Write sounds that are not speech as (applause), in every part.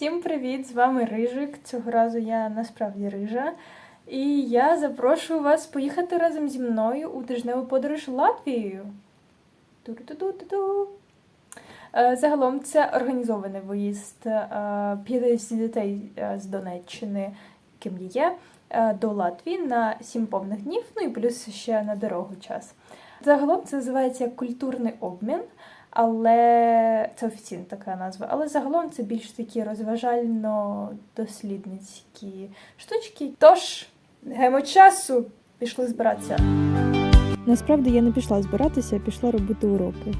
Всім привіт! З вами Рижик. Цього разу я насправді рижа. І я запрошую вас поїхати разом зі мною у тижневу подорож Латвією. Ту-ту-ту-ту-ту. Е, Загалом це організований виїзд е, 50 дітей е, з Донеччини, ким є, е, до Латвії на 7 повних днів, ну і плюс ще на дорогу час. Загалом це називається культурний обмін, але це офіційна така назва. Але загалом це більш такі розважально-дослідницькі штучки. Тож, гаємо часу, пішли збиратися. Насправді я не пішла збиратися, а пішла робити уроки.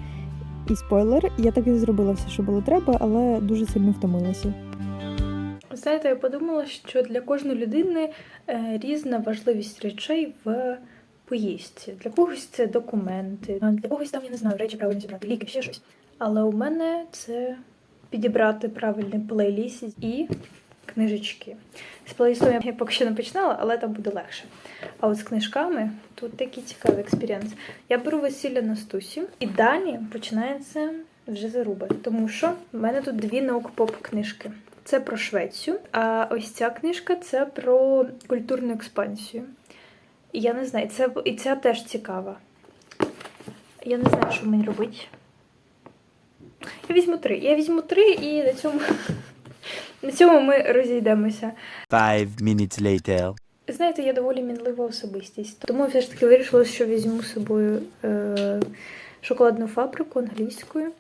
І спойлер, я так і зробила все, що було треба, але дуже сильно втомилася. Знаєте, я подумала, що для кожної людини е, різна важливість речей в поїздці. Для когось це документи, для когось там, я не знаю, речі правильно зібрати, ліки, ще щось. Але у мене це підібрати правильний плейліст і книжечки. З плейлістом я поки що не починала, але там буде легше. А от з книжками тут такий цікавий експеріенс. Я беру весілля на стусі, і далі починається вже заруба. Тому що в мене тут дві наук-поп книжки. Це про Швецію, а ось ця книжка це про культурну експансію. Я не знаю, це, і ця теж цікава. Я не знаю, що мені робити. Я візьму три. Я візьму три і на цьому, (laughs) на цьому ми розійдемося. Five minutes later. Знаєте, я доволі мінлива особистість. Тому я все ж таки вирішила, що візьму з собою е, шоколадну фабрику англійською.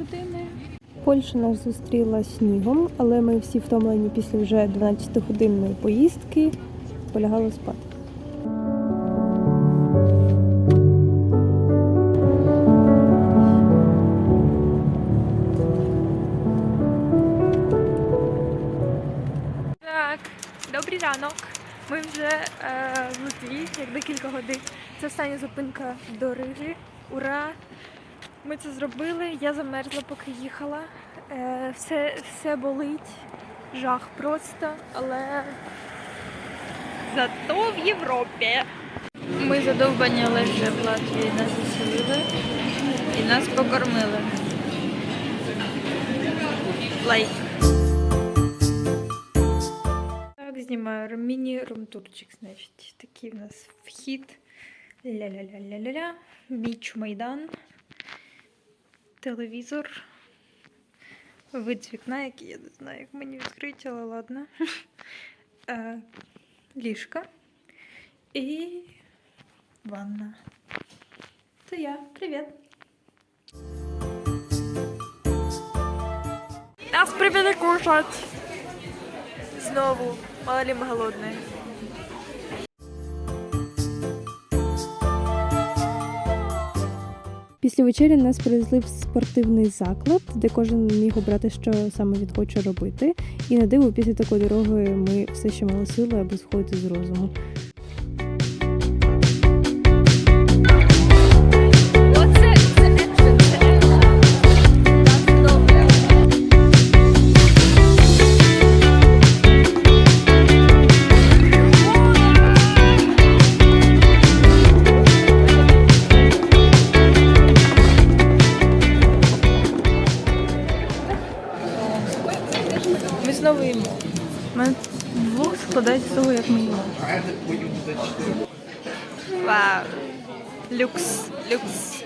Години. Польща нас зустріла снігом, але ми всі втомлені після вже 12-годинної поїздки полягали спати. Так, добрий ранок. Ми вже е, в Литві, як декілька годин. Це остання зупинка до Риги. Ура! Ми це зробили. Я замерзла, поки їхала. Е, все, все болить. Жах просто, але зато в Європі. Ми задовбані, але вже в Латвії нас заселили і нас покормили. Лайк. Так, знімаю міні-румтурчик, значить. Такий в нас вхід. Ля-ля-ля-ля-ля-ля. Біч Майдан. Телевізор. Вид з вікна, який я не знаю, як мені відкрити, але ладно. (laughs) Е, Ліжка. І ванна. Це я. Привіт. Нас привели кушать. Знову. Мало ли ми голодні. Після вечері нас привезли в спортивний заклад, де кожен міг обрати, що саме він хоче робити. І на диво, після такої дороги ми все ще мали сили, аби сходити з розуму. Люкс.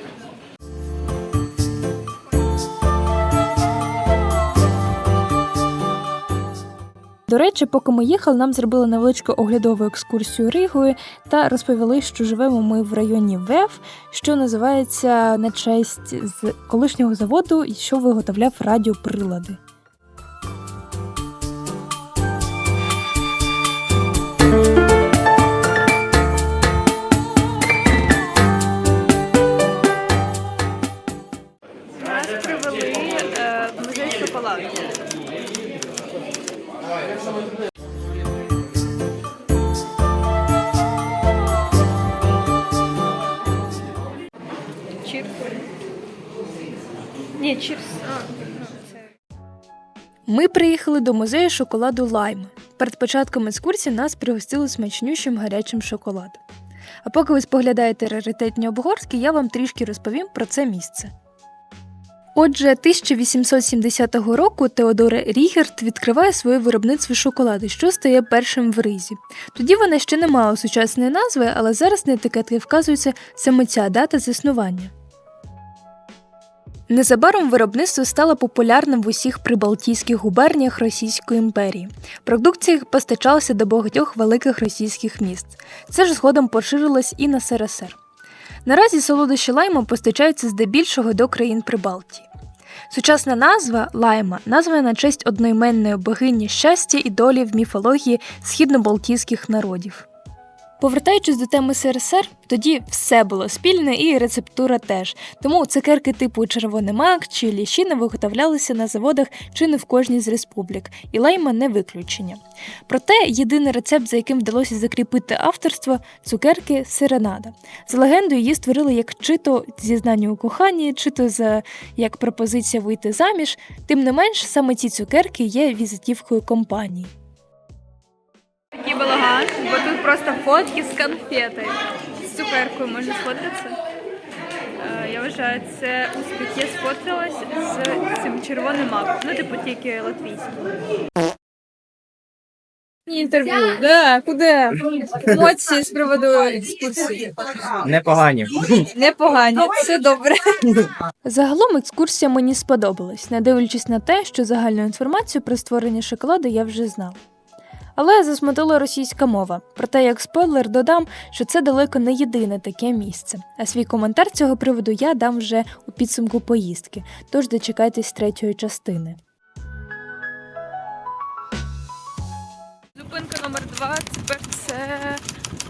До речі, поки ми їхали, нам зробили невеличку оглядову екскурсію Ригою та розповіли, що живемо ми в районі ВЕФ, що називається на честь з колишнього заводу, що виготовляв радіоприлади. Ні, чірс. А, ну. Ми приїхали до музею шоколаду Лайм. Перед початком екскурсії нас пригостили смачнющим гарячим шоколадом. А поки ви споглядаєте раритетні обгорські, я вам трішки розповім про це місце. Отже, 1870 року Теодор Рігерт відкриває своє виробництво шоколаду, що стає першим в ризі. Тоді вона ще не мала сучасної назви, але зараз на етикетки вказується саме ця дата заснування. Незабаром виробництво стало популярним в усіх прибалтійських губерніях Російської імперії. Продукція постачалася до багатьох великих російських міст. Це ж згодом поширилось і на СРСР. Наразі солодощі лайма постачаються здебільшого до країн Прибалтії. Сучасна назва лайма названа на честь одноіменної богині щастя і долі в міфології східно-балтійських народів. Повертаючись до теми СРСР, тоді все було спільне і рецептура теж. Тому цукерки типу червоний мак чи ліщина виготовлялися на заводах чи не в кожній з республік, і лайма не виключення. Проте єдиний рецепт, за яким вдалося закріпити авторство цукерки сиренада. За легендою, її створили як чи то зізнання у коханні, чи то за як пропозиція вийти заміж. Тим не менш, саме ці цукерки є візитівкою компанії. Такий балаган, бо тут просто фотки з конфети. З цукеркою можна сфоткатися. Е, Я вважаю, це успіх. Я сфоткалась з цим червоним маком. Ну, типу, тільки латвійським. Інтерв'ю, да, куди? Емоції з приводу екскурсії. Непогані. Непогані, все добре. Загалом екскурсія мені сподобалась, не дивлячись на те, що загальну інформацію про створення шоколаду я вже знала. Але засмутила російська мова. Проте, як спойлер, додам, що це далеко не єдине таке місце. А свій коментар цього приводу я дам вже у підсумку поїздки, тож дочекайтесь третьої частини. Зупинка номер два. Тепер це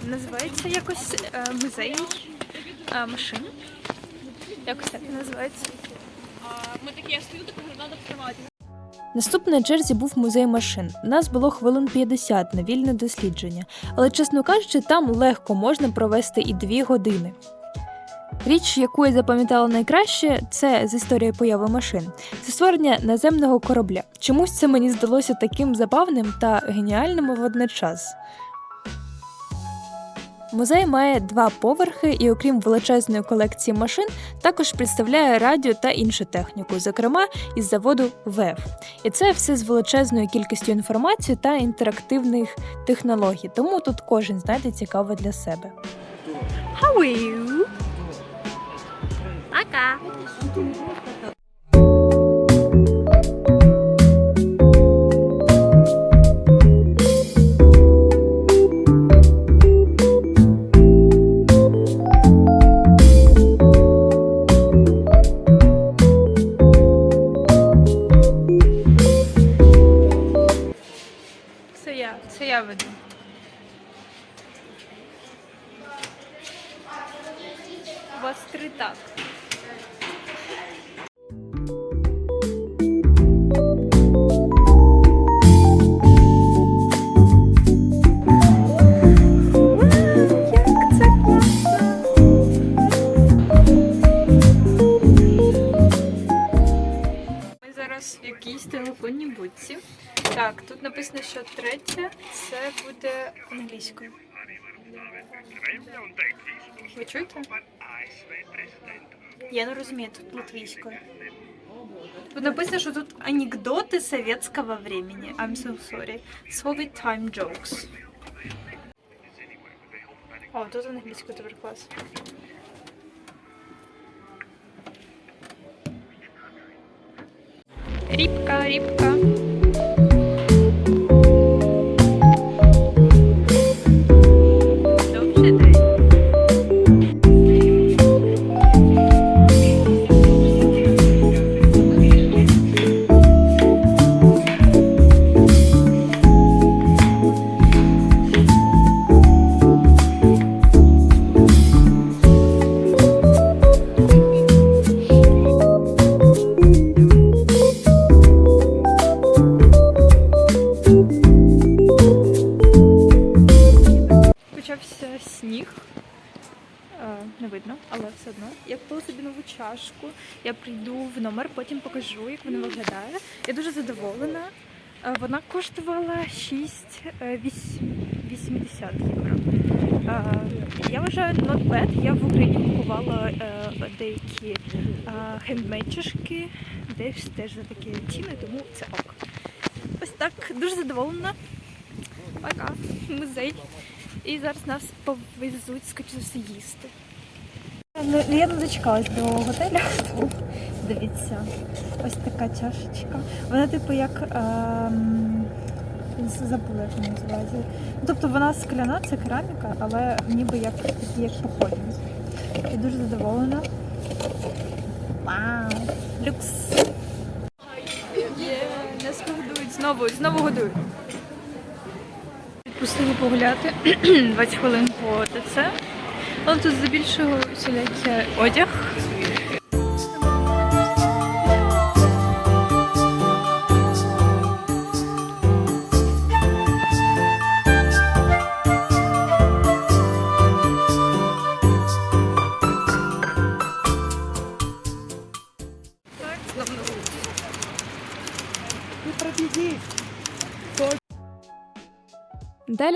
називається якось е, музей е, машин. Якось так називається. Ми такі, я стою, так треба тримати. Наступний на черзі був музей машин. У нас було хвилин 50 на вільне дослідження, але, чесно кажучи, там легко можна провести і дві години. Річ, яку я запам'ятала найкраще, це з історії появи машин. Це створення наземного корабля. Чомусь це мені здалося таким забавним та геніальним водночас. Музей має два поверхи і, окрім величезної колекції машин, також представляє радіо та іншу техніку, зокрема із заводу ВЕФ. І це все з величезною кількістю інформації та інтерактивних технологій, тому тут кожен знайде цікаве для себе. How are you? Пока. Ви чуєте? Я не розумію, тут латвійською. Тут написано, що тут анекдоти советского времени. I'm so sorry. Soviet time jokes. О, тут англійський тепер клас. Рібка, рібка. Дуже задоволена. Е, Вона коштувала 6,80 євро. Е, Я вважаю bad. Я в Україні купувала е, деякі е, хендмейд чашки, десь теж за такі ціни, тому це ок. Ось так, дуже задоволена. Пока, музей. І зараз нас повезуть, скоріше їсти. Ну, Я не дочекалась до готеля. Дивіться, ось така чашечка. Вона, типу, як. Ем... Забула, як вона називається. Ну, тобто вона скляна, це кераміка, але ніби як такі, як походні. Я дуже задоволена. Вау! Люкс! Є, нас годують знову, знову годують. Відпустили погуляти (clears throat) 20 хвилин по ТЦ. Але тут здебільшого всілякий одяг.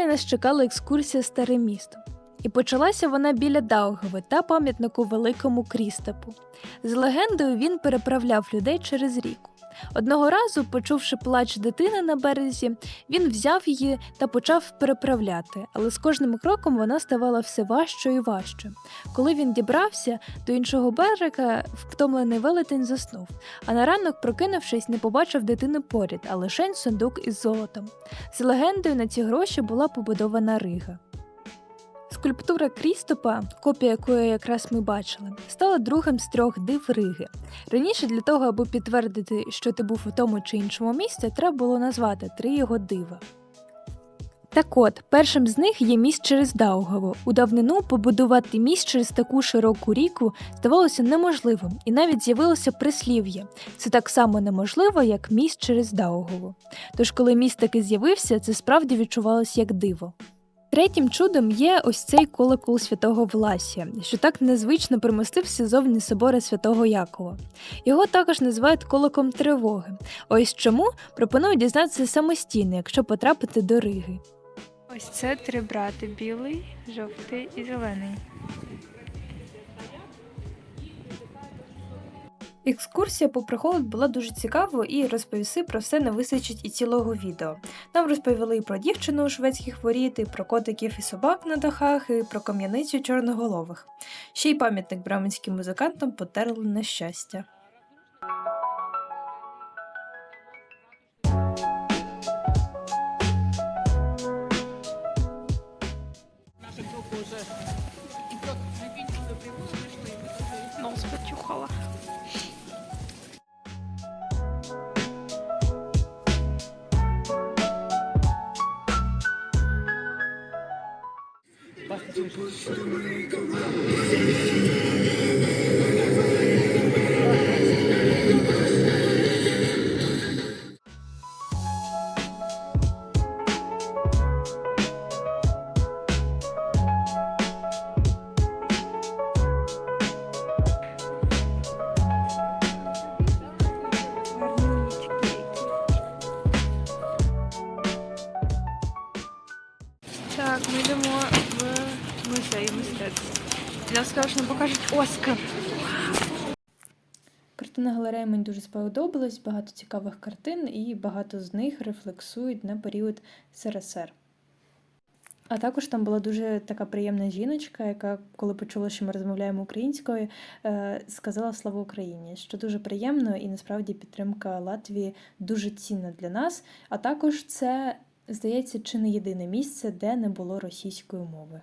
Нас чекала екскурсія Старе містом. І почалася вона біля Даугави та пам'ятнику великому Крістапу. З легендою він переправляв людей через ріку. Одного разу, почувши плач дитини на березі, він взяв її та почав переправляти, але з кожним кроком вона ставала все важчою і важчою. Коли він дібрався до іншого берега, втомлений велетень заснув, а на ранок, прокинувшись, не побачив дитини поряд, а лишень сундук із золотом. З легендою на ці гроші була побудована Рига. Скульптура Крістопа, копія якої якраз ми бачили, стала другим з трьох див Риги. Раніше для того, аби підтвердити, що ти був у тому чи іншому місці, треба було назвати три його дива. Так от, першим з них є міст через Даугаву. У давнину побудувати міст через таку широку ріку здавалося неможливим, і навіть з'явилося прислів'я. Це так само неможливо, як міст через Даугаву. Тож, коли міст таки з'явився, це справді відчувалося як диво. Третім чудом є ось цей колокол святого Власія, що так незвично примостився зовні собора святого Якова. Його також називають колоком тривоги. Ось чому пропоную дізнатися самостійно, якщо потрапити до Риги. Ось це три брати: білий, жовтий і зелений. Екскурсія по прихолод була дуже цікавою і розповісти про все не вистачить і цілого відео. Нам розповіли і про дівчину у шведських воріт, і про котиків і собак на дахах, і про кам'яницю чорноголових. Ще й пам'ятник браменським музикантам потерли на щастя. Я сказала, що нам покажуть Оскар. Частина галереї мені дуже сподобалась, багато цікавих картин, і багато з них рефлексують на період СРСР. А також там була дуже така приємна жіночка, яка, коли почула, що ми розмовляємо українською, е, сказала Слава Україні, що дуже приємно і насправді підтримка Латвії дуже цінна для нас. А також це, здається, чи не єдине місце, де не було російської мови.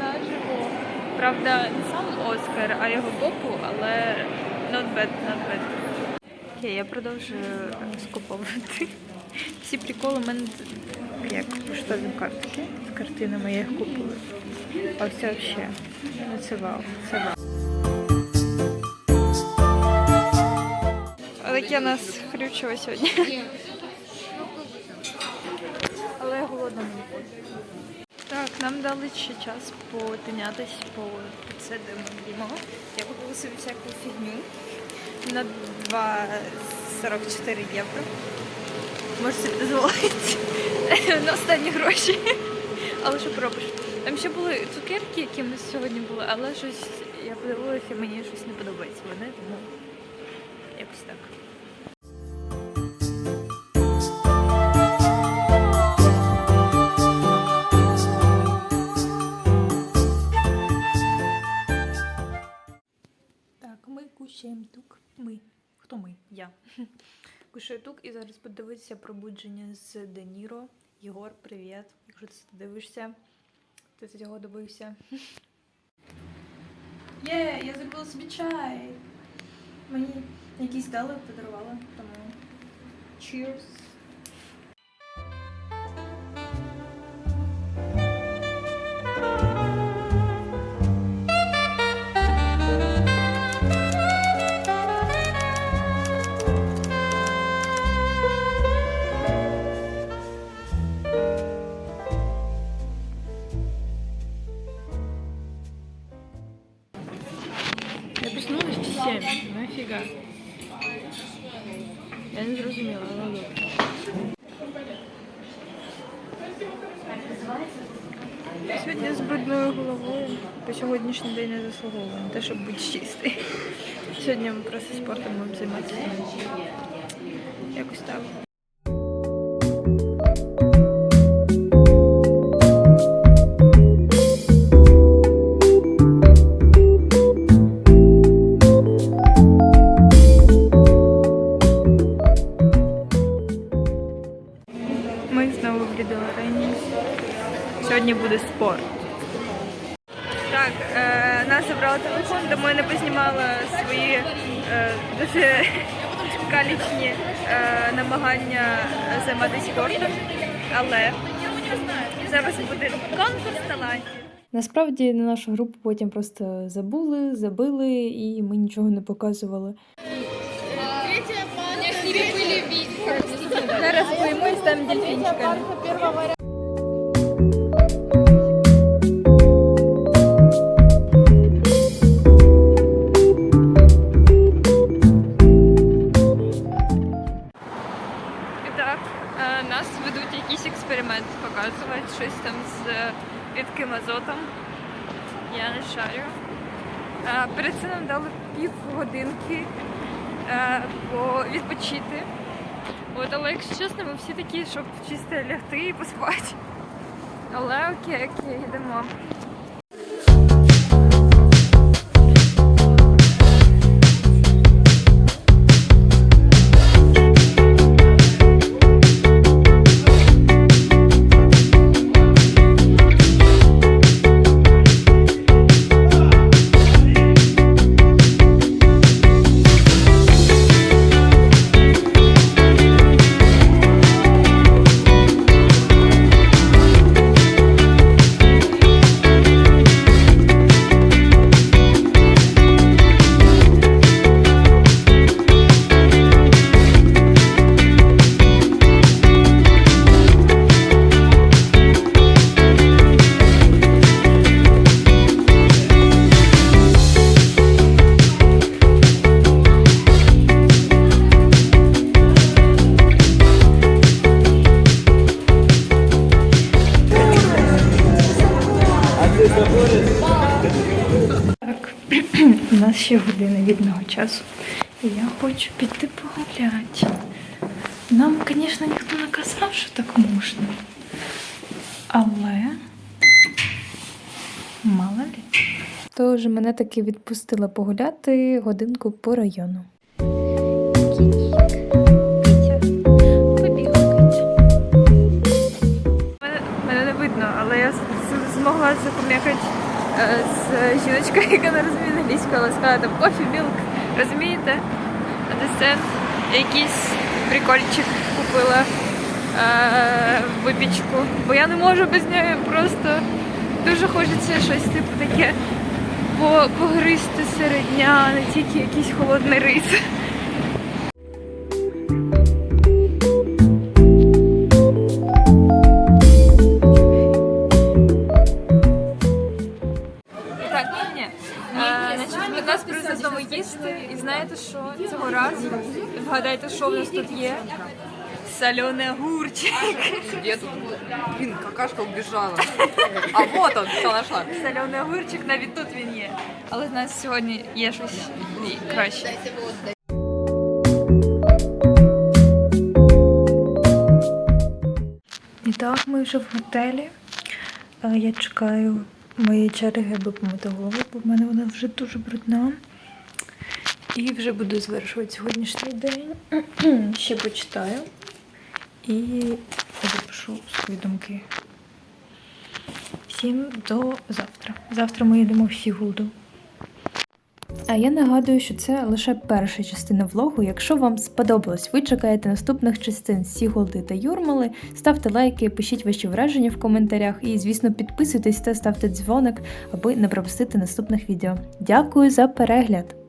Наживо. Правда, не сам Оскар, а його попу, але not bad, not bad. Окей, я продовжую скуповувати. Всі приколи в мене як поштові картки з картинами я їх купила. А все взагалі. Ну це вау, це вау. Таке у нас хрючево сьогодні. Але я голодна мені пофіг. Так, нам дали ще час потинятись по це, їмо. Я купила собі всяку фігню на 2,44 євро. Собі дозволити (laughs) на останні гроші. Але що поробиш? Там ще були цукерки, які ми сьогодні були, але щось я подивилася, мені щось не подобається вони, тому якось. Так, Кушаю тук і зараз подивитися пробудження з Де Ніро. Єгор, привіт. Якщо ти це дивишся, ти цього добився. Є, я зробила собі чай. Мені якісь дали, подарували, тому cheers. Сьогоднішній день не заслуговуємо, те, щоб бути чистий. Сьогодні ми просто спортом будемо займатися. Якось так. Насправді на нашу групу потім просто забули, забили і ми нічого не показували. Зараз поїмось там станемо всі такі, щоб чисто лягти і поспати. Але окей, окей, йдемо. Ще година вільного часу. І я хочу піти погуляти. Нам, звісно, ніхто не казав, що так можна. Але мало ли. Тож мене таки відпустила погуляти годинку по району. Мене, не видно, але я змогла закум'якати е, з жіночкою, яка не розуміє англійську, але сказала там кофі, мілк. Розумієте? Understand? Якийсь прикольчик купила е, випічку. Бо я не можу без неї просто дуже хочеться щось типу таке по- погризти серед дня, не тільки якийсь холодний рис. Вгадайте, що в нас тут є? Солений огурчик. Где тут? Блин, какашка убежала. А вот он, все нашла. Солений огурчик, навіть тут він є. Але в нас сьогодні є щось краще. І так, ми вже в готелі. Е, Я чекаю моєї черги, аби помити голову, бо в мене вона вже дуже брудна. І вже буду завершувати сьогоднішній день. (clears throat) Ще почитаю і запишу свої думки. Всім до завтра. Завтра ми йдемо в Сігулду. А я нагадую, що це лише перша частина влогу. Якщо вам сподобалось, ви чекаєте наступних частин Сігулди та Юрмали. Ставте лайки, пишіть ваші враження в коментарях і, звісно, підписуйтесь та ставте дзвоник, аби не пропустити наступних відео. Дякую за перегляд!